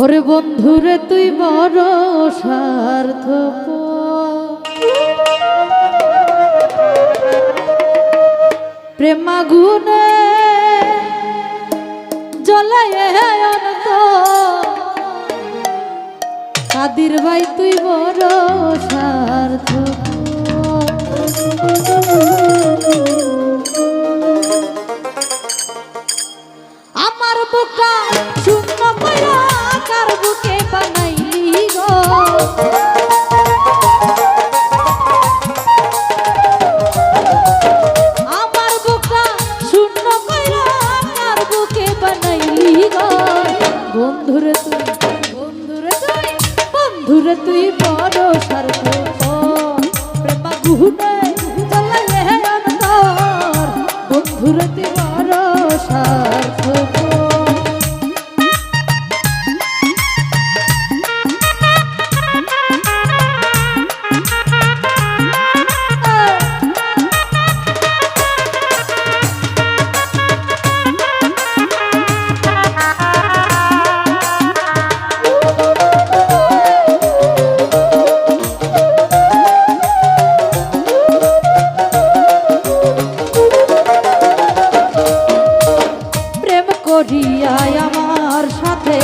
ওরে বন্ধুরে তুই বড় সার্থ প্রেমাগুনে জলায় কাদির ভাই তুই বড় সার্থ করিয়ায় আমার সাথে,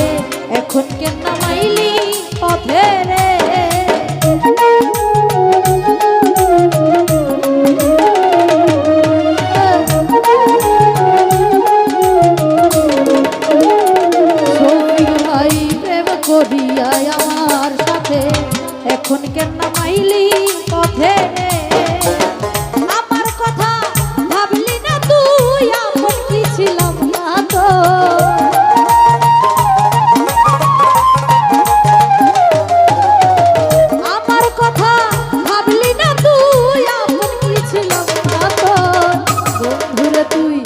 এখন কেন মাইলি পথে রে? করিয়ায় আমার সাথে, এখন কেন মাইলি পথে রে? fui.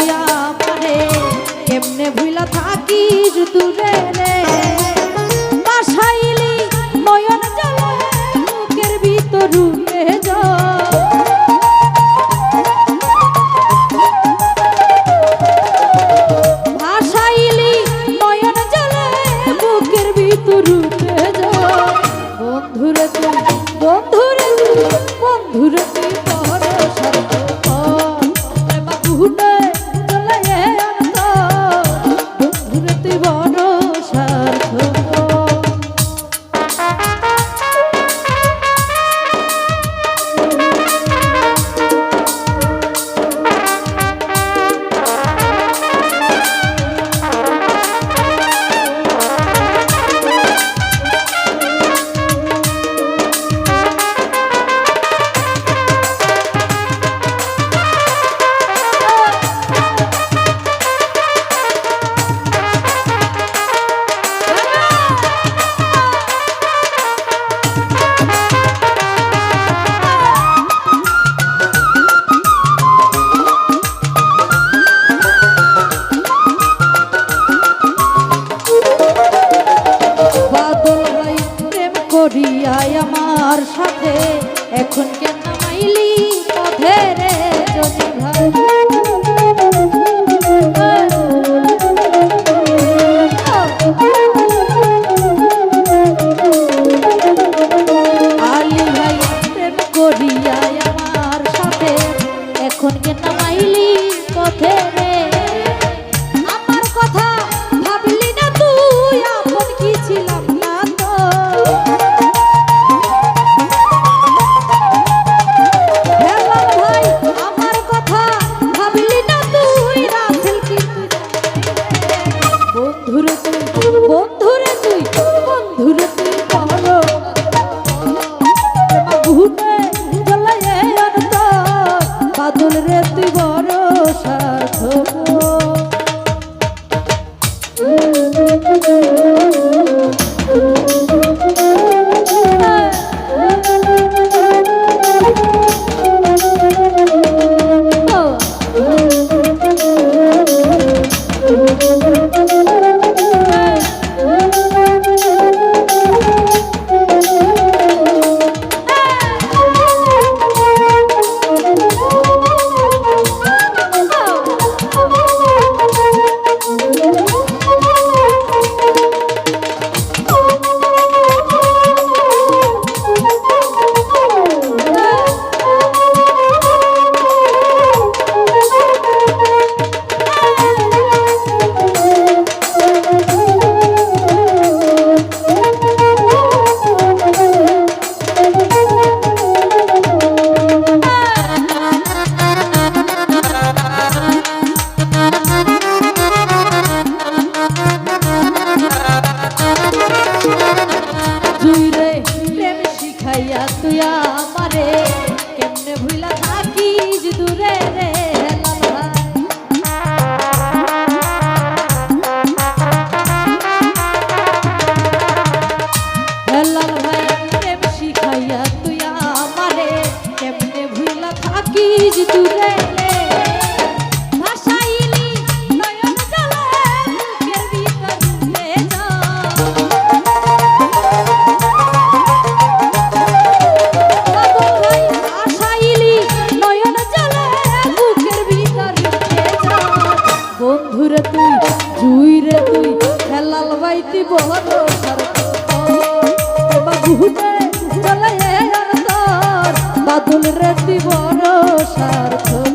তুই আমারে কেমনে ভুলা থাকিস দূরে রে। thank you. Hey! বাদুল রে তুই বড় স্বার্থ